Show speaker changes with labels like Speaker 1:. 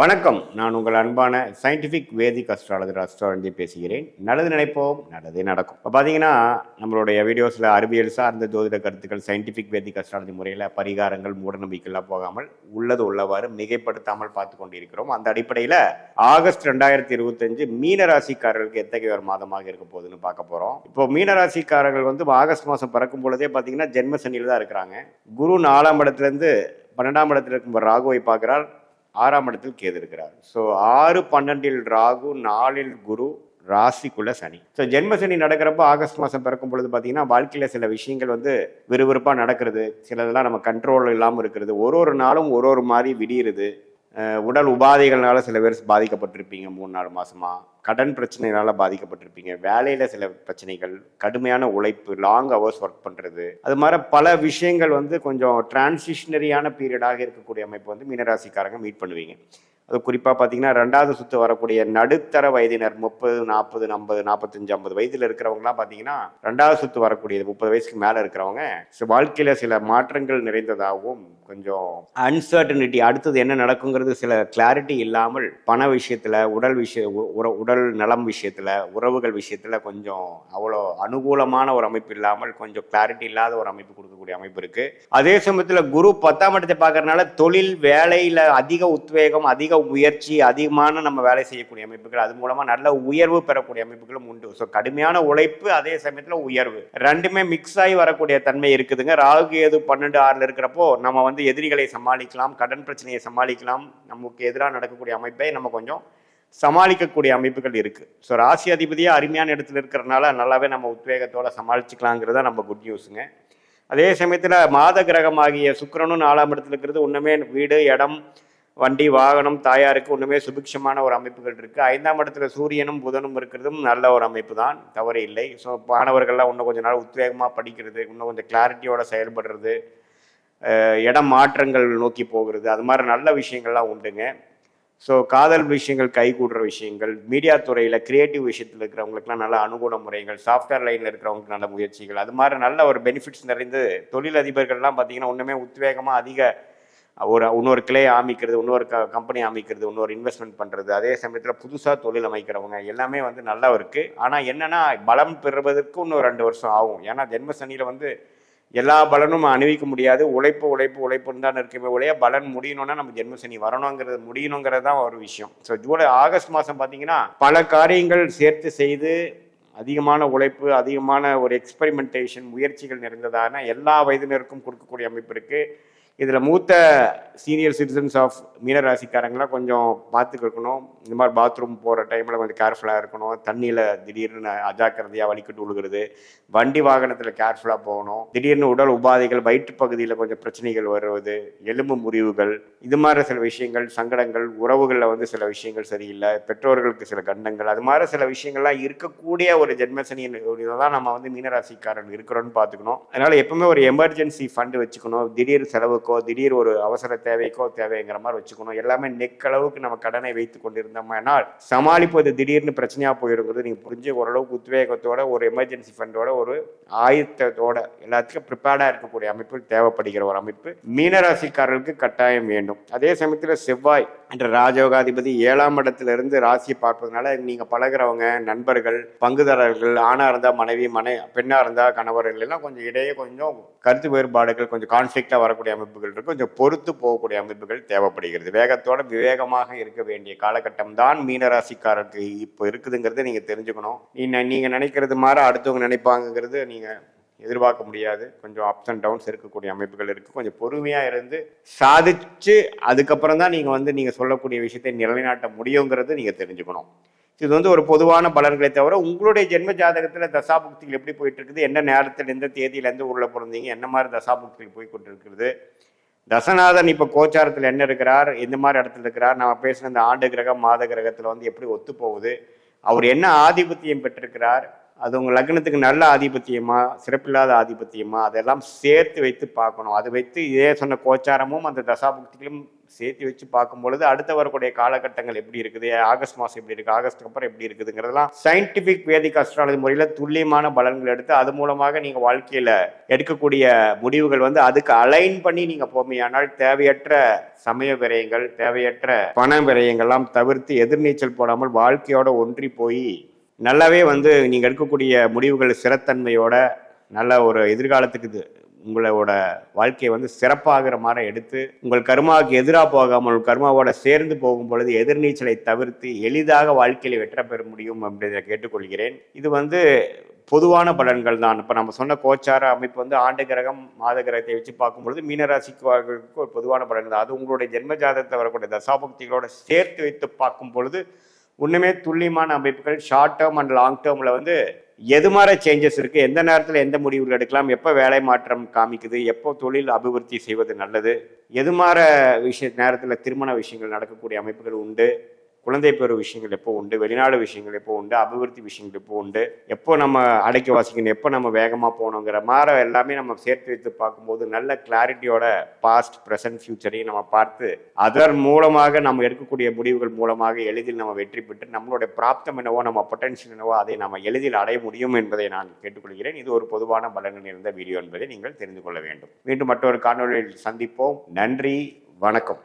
Speaker 1: வணக்கம். நான் உங்கள் அன்பான சயின்டிஃபிக் வேதிக் அஸ்ட்ராலஜர் அஸ்ட்ராலஜி பேசுகிறேன். நல்லது நினைப்போம் நல்லதே நடக்கும். இப்போ பார்த்தீங்கன்னா நம்மளுடைய வீடியோஸில் அறிவியல் சார்ந்த ஜோதிட கருத்துக்கள் சயின்டிஃபிக் வேதிக் அஸ்ட்ராலஜி முறையில் பரிகாரங்கள் மூடநம்பிக்கைலாம் போகாமல் உள்ளது உள்ளவாறு மிகைப்படுத்தாமல் பார்த்து கொண்டிருக்கிறோம். அந்த அடிப்படையில் ஆகஸ்ட் ரெண்டாயிரத்தி இருபத்தஞ்சு மீனராசிக்காரர்களுக்கு எத்தகைய ஒரு மாதமாக இருக்க போகுதுன்னு பார்க்க போகிறோம் இப்போ மீனராசிக்காரர்கள் வந்து ஆகஸ்ட் மாதம் பிறக்கும் பொழுதே பார்த்தீங்கன்னா ஜென்ம சனியில் தான் இருக்கிறாங்க. குரு நாலாம் இடத்துலேருந்து பன்னெண்டாம் இடத்துல இருக்கும் ராகுவை பார்க்குறார். ஆறாம் இடத்தில் கேது இருக்கிறார். ஸோ ஆறு பன்னெண்டில் ராகு நாலில் குரு ராசிக்குள்ள சனி. ஸோ ஜென்ம சனி நடக்கிறப்போ ஆகஸ்ட் மாதம் பிறக்கும் பொழுது பார்த்தீங்கன்னா வாழ்க்கையில் சில விஷயங்கள் வந்து விறுவிறுப்பாக நடக்கிறது. சிலதெல்லாம் நம்ம கண்ட்ரோல் இல்லாமல் இருக்கிறது. ஒரு ஒரு நாளும் ஒரு ஒரு மாதிரி விடியிறது. உடல் உபாதைகள்னால சில பேர் பாதிக்கப்பட்டிருப்பீங்க மூணு நாலு மாதமாக கடன் பிரச்சனைனால பாதிக்கப்பட்டிருப்பீங்க. வேலையில சில பிரச்சனைகள் கடுமையான உழைப்பு லாங் ஹவர்ஸ் ஒர்க் பண்றது. அது மாதிரி பல விஷயங்கள் வந்து கொஞ்சம் டிரான்சிஷனரியான பீரியடாக இருக்கக்கூடிய அமைப்பு வந்து மீனராசிக்காரங்க மீட் பண்ணுவீங்க. அது குறிப்பாக பார்த்தீங்கன்னா ரெண்டாவது சுற்று வரக்கூடிய நடுத்தர வயதினர் முப்பது நாற்பது ஐம்பது நாற்பத்தஞ்சு ஐம்பது வயதில் இருக்கிறவங்கலாம் பார்த்தீங்கன்னா ரெண்டாவது சுற்று வரக்கூடியது முப்பது வயசுக்கு மேலே இருக்கிறவங்க வாழ்க்கையில் சில மாற்றங்கள் நிறைந்ததாகவும் கொஞ்சம் அன்சர்டனிட்டி அடுத்தது என்ன நடக்குங்கிறது சில கிளாரிட்டி இல்லாமல் பண விஷயத்தில் உடல் விஷய உ- உற- உடல் நலம் விஷயத்தில் உறவுகள் விஷயத்தில் கொஞ்சம் அவ்வளோ அனுகூலமான ஒரு அமைப்பு இல்லாமல் கொஞ்சம் கிளாரிட்டி இல்லாத ஒரு அமைப்பு கொடுக்கக்கூடிய அமைப்பு இருக்குது அதே சமயத்தில் குரு பத்தாம் இடத்தை பார்க்கறதுனால தொழில் வேலையில் அதிக உத்வேகம் அதிக முயற்சி அதிகமான நம்ம வேலை செய்யக்கூடிய அமைப்புகள். அது மூலமாக நல்ல உயர்வு பெறக்கூடிய அமைப்புகளும் உண்டு. ஸோ கடுமையான உழைப்பு அதே சமயத்தில் உயர்வு. ரெண்டுமே மிக்ஸ் ஆகி வரக்கூடிய தன்மை இருக்குதுங்க. ராகு ஏது பன்னெண்டு ஆறுல இருக்கிறப்போ நம்ம வந்து எதிரிகளை சமாளிக்கலாம் கடன் பிரச்சனையை சமாளிக்கலாம். நமக்கு எதிராக நடக்கக்கூடிய அமைப்பை நம்ம கொஞ்சம் சமாளிக்கக்கூடிய அமைப்புகள் இருக்குது ஸோ ராசி அதிபதியாக அருமையான இடத்துல இருக்கிறனால நல்லாவே நம்ம உத்வேகத்தோடு சமாளிச்சுக்கலாங்கிறத நம்ம குட் நியூஸுங்க அதே சமயத்தில் மாத கிரகமாகிய சுக்கரனும் நாலாம் இடத்துல இருக்கிறது. ஒன்றுமே வீடு இடம் வண்டி வாகனம் தாயாருக்கு ஒன்றுமே சுபிக்ஷமான ஒரு அமைப்புகள் இருக்குது ஐந்தாம் இடத்துல சூரியனும் புதனும் இருக்கிறதும் நல்ல ஒரு அமைப்பு தான் தவறு இல்லை. ஸோ மாணவர்கள்லாம் இன்னும் கொஞ்ச நாள் உத்வேகமாக படிக்கிறது இன்னும் கொஞ்சம் கிளாரிட்டியோட செயல்படுறது இடம் மாற்றங்கள் நோக்கி போகிறது அது மாதிரி நல்ல விஷயங்கள்லாம் உண்டுங்க. ஸோ காதல் விஷயங்கள் கைகூடுற விஷயங்கள் மீடியா துறையில் கிரியேட்டிவ் விஷயத்தில் இருக்கிறவங்களுக்குலாம் நல்ல அனுகூல முறைகள் சாஃப்ட்வேர் லைனில் இருக்கிறவங்களுக்கு நல்ல முயற்சிகள் அது மாதிரி நல்ல ஒரு பெனிஃபிட்ஸ் நிறைந்து தொழிலதிபர்கள்லாம் பார்த்தீங்கன்னா ஒன்றுமே உத்வேகமாக அதிக ஒரு இன்னொரு கிளை ஆமிக்கிறது இன்னொரு க கம்பெனி ஆமிக்கிறது இன்னொரு இன்வெஸ்ட்மெண்ட் பண்ணுறது அதே சமயத்தில் புதுசாக தொழில் அமைக்கிறவங்க. எல்லாமே வந்து நல்லா இருக்குது ஆனால் என்னென்னா பலம் பெறுவதற்கு இன்னும் ரெண்டு வருஷம் ஆகும். ஏன்னா ஜென்ம சனியில் வந்து எல்லா பலனும் அணிவிக்க முடியாது. உழைப்பு உழைப்பு உழைப்புன்னு தான் இருக்குமே ஒழிய பலன் முடியணும்னா நம்ம ஜென்மசனி வரணுங்கிறது முடியணுங்கிறது தான் ஒரு விஷயம். ஸோ ஜூலை ஆகஸ்ட் மாதம் பார்த்தீங்கன்னா பல காரியங்கள் சேர்த்து செய்து அதிகமான உழைப்பு அதிகமான ஒரு எக்ஸ்பெரிமெண்டேஷன் முயற்சிகள் நிறைந்ததான எல்லா வயதினருக்கும் கொடுக்கக்கூடிய அமைப்பு இருக்குது இதில் மூத்த சீனியர் சிட்டிசன்ஸ் ஆஃப் மீனராசிக்காரங்களாம் கொஞ்சம் பார்த்துக்கணும் இந்த மாதிரி பாத்ரூம் போகிற டைமில் கொஞ்சம் கேர்ஃபுல்லாக இருக்கணும். தண்ணியில் திடீர்னு அஜாக்கிரதையாக வலிக்கிட்டு விழுகிறது வண்டி வாகனத்தில் கேர்ஃபுல்லாக போகணும். திடீர்னு உடல் உபாதைகள் வயிற்று பகுதியில் கொஞ்சம் பிரச்சனைகள் வருவது எலும்பு முறிவுகள் இது மாதிரி சில விஷயங்கள் சங்கடங்கள் உறவுகளில் வந்து சில விஷயங்கள் சரியில்லை பெற்றோர்களுக்கு சில கண்டங்கள் அது மாதிரி சில விஷயங்கள்லாம் இருக்கக்கூடிய ஒரு ஜென்மசனியின் தான் நம்ம வந்து மீனராசிக்காரன் இருக்கிறோன்னு பார்த்துக்கணும். அதனால் எப்பவுமே ஒரு எமர்ஜென்சி ஃபண்டு வச்சுக்கணும். திடீர் செலவு திடீர் ஒரு அவசர தேவைக்கோ தேவைங்கிற மாதிரி வச்சுக்கணும். எல்லாமே நெக்களவுக்கு நம்ம கடனை வைத்து கொண்டிருந்தோம்னால் சமாளிப்பது திடீர்னு பிரச்சனையாக போயிருங்கிறது நீங்கள் புரிஞ்சு ஓரளவுக்கு உத்வேகத்தோட ஒரு எமர்ஜென்சி ஃபண்டோட ஒரு ஆயத்தத்தோட எல்லாத்துக்கும் ப்ரிப்பேர்டாக இருக்கக்கூடிய அமைப்பு தேவைப்படுகிற ஒரு அமைப்பு மீனராசிக்காரர்களுக்கு கட்டாயம் வேண்டும். அதே சமயத்தில் செவ்வாய் என்ற ராஜயோகாதிபதி ஏழாம் இடத்திலிருந்து ராசியை பார்ப்பதனால நீங்கள் பழகுறவங்க நண்பர்கள் பங்குதாரர்கள் ஆணாக இருந்தால் மனைவி மனை பெண்ணாக இருந்தால் கணவர்கள் எல்லாம் கொஞ்சம் இடையே கொஞ்சம் கருத்து வேறுபாடுகள் கொஞ்சம் கான்ஃப்ளிக்டாக வரக்கூடிய அமைப்பு அமைப்புகள் இருக்கும் கொஞ்சம் பொறுத்து போகக்கூடிய அமைப்புகள் தேவைப்படுகிறது. வேகத்தோட விவேகமாக இருக்க வேண்டிய காலகட்டம் தான் மீனராசிக்காரருக்கு இப்போ இருக்குதுங்கிறத நீங்கள் தெரிஞ்சுக்கணும். நீ- நீங்கள் நினைக்கிறது மாதிரி அடுத்தவங்க நினைப்பாங்கங்கிறது நீங்கள் எதிர்பார்க்க முடியாது. கொஞ்சம் அப்ஸ் அண்ட் டவுன்ஸ் இருக்கக்கூடிய அமைப்புகள் இருக்குது கொஞ்சம் பொறுமையாக இருந்து சாதிச்சு அதுக்கப்புறம் தான் நீங்கள் வந்து நீங்கள் சொல்லக்கூடிய விஷயத்தை நிலைநாட்ட முடியுங்கிறது நீங்கள் தெரிஞ்சுக்கணும். இது வந்து ஒரு பொதுவான பலன்களை தவிர உங்களுடைய ஜென்ம ஜாதகத்தில் தசாபுக்திகள் எப்படி போயிட்டு இருக்குது என்ன நேரத்தில் எந்த தேதியிலேருந்து எந்த பிறந்தீங்க? என்ன மாதிரி தசாபுக்திகள் போய் கொண்டிருக்கிறது தசநாதன் இப்போ கோச்சாரத்தில் என்ன இருக்கிறார்? எந்த மாதிரி இடத்துல இருக்கிறார்? நம்ம பேசின இந்த ஆண்டு கிரகம் மாத கிரகத்தில் வந்து எப்படி ஒத்து போகுது அவர் என்ன ஆதிபத்தியம் பெற்றிருக்கிறார்? அது உங்கள் லக்னத்துக்கு நல்ல ஆதிபத்தியமா சிறப்பில்லாத ஆதிபத்தியமா அதெல்லாம் சேர்த்து வைத்து பார்க்கணும். அது வைத்து இதே சொன்ன கோச்சாரமும் அந்த தசாபுக்திகளும் சேர்த்து வச்சு பார்க்கும் பொழுது அடுத்த வரக்கூடிய காலகட்டங்கள் எப்படி இருக்குது ஆகஸ்ட் மாதம் எப்படி இருக்குது ஆகஸ்ட்டுக்கு அப்புறம் எப்படி இருக்குதுங்கிறதெல்லாம் சயின்டிஃபிக் வேதிக் அஸ்ட்ராலஜி முறையில் துல்லியமான பலன்கள் எடுத்து அது மூலமாக நீங்கள் வாழ்க்கையில் எடுக்கக்கூடிய முடிவுகள் வந்து அதுக்கு அலைன் பண்ணி நீங்கள் போமையானால் தேவையற்ற சமய விரயங்கள் தேவையற்ற பண விரயங்கள்லாம் தவிர்த்து எதிர்நீச்சல் போடாமல் வாழ்க்கையோட ஒன்றி போய் நல்லாவே வந்து நீங்கள் எடுக்கக்கூடிய முடிவுகள் சிறத்தன்மையோட நல்ல ஒரு எதிர்காலத்துக்கு இது உங்களோட வாழ்க்கையை வந்து சிறப்பாகிற மாதிரி எடுத்து உங்கள் கர்மாவுக்கு எதிராக போகாமல் கர்மாவோட சேர்ந்து போகும் பொழுது எதிர்நீச்சலை தவிர்த்து எளிதாக வாழ்க்கையில் வெற்ற பெற முடியும் அப்படின்றத கேட்டுக்கொள்கிறேன். இது வந்து பொதுவான பலன்கள் தான். இப்போ நம்ம சொன்ன கோச்சார அமைப்பு வந்து ஆண்டு கிரகம் மாத கிரகத்தை வச்சு பார்க்கும்பொழுது மீனராசிக்கு ஒரு பொதுவான பலன் தான். அது உங்களுடைய ஜென்ம ஜாதகத்தை வரக்கூடிய தசாபக்திகளோட சேர்த்து வைத்து பார்க்கும் பொழுது ஒன்றுமே துல்லியமான அமைப்புகள் ஷார்ட் டேர்ம் அண்ட் லாங் டேர்மில் வந்து எது மாதிரி சேஞ்சஸ் இருக்குது எந்த நேரத்தில் எந்த முடிவுகள் எடுக்கலாம் எப்போ வேலை மாற்றம் காமிக்குது எப்போ தொழில் அபிவிருத்தி செய்வது நல்லது எது மாதிரி விஷய நேரத்தில் திருமண விஷயங்கள் நடக்கக்கூடிய அமைப்புகள் உண்டு குழந்தை பெறு விஷயங்கள் எப்போ உண்டு? வெளிநாடு விஷயங்கள் எப்போ உண்டு? அபிவிருத்தி விஷயங்கள் எப்போ உண்டு? எப்போ நம்ம அடைக்க வாசிக்கணும்? எப்போ நம்ம வேகமாக போகணுங்கிற மாதிரி எல்லாமே நம்ம சேர்த்து வைத்து பார்க்கும்போது நல்ல கிளாரிட்டியோட பாஸ்ட் ப்ரெசன்ட் ஃபியூச்சரையும் நம்ம பார்த்து அதன் மூலமாக நம்ம எடுக்கக்கூடிய முடிவுகள் மூலமாக எளிதில் நம்ம வெற்றி பெற்று நம்மளுடைய பிராப்தம் என்னவோ நம்ம பொட்டன்ஷியல் என்னவோ அதை நம்ம எளிதில் அடைய முடியும் என்பதை நான் கேட்டுக்கொள்கிறேன். இது ஒரு பொதுவான பலன்கள் இருந்த வீடியோ என்பதை நீங்கள் தெரிந்து கொள்ள வேண்டும். மீண்டும் மற்றொரு காணொலியில் சந்திப்போம். நன்றி. வணக்கம்.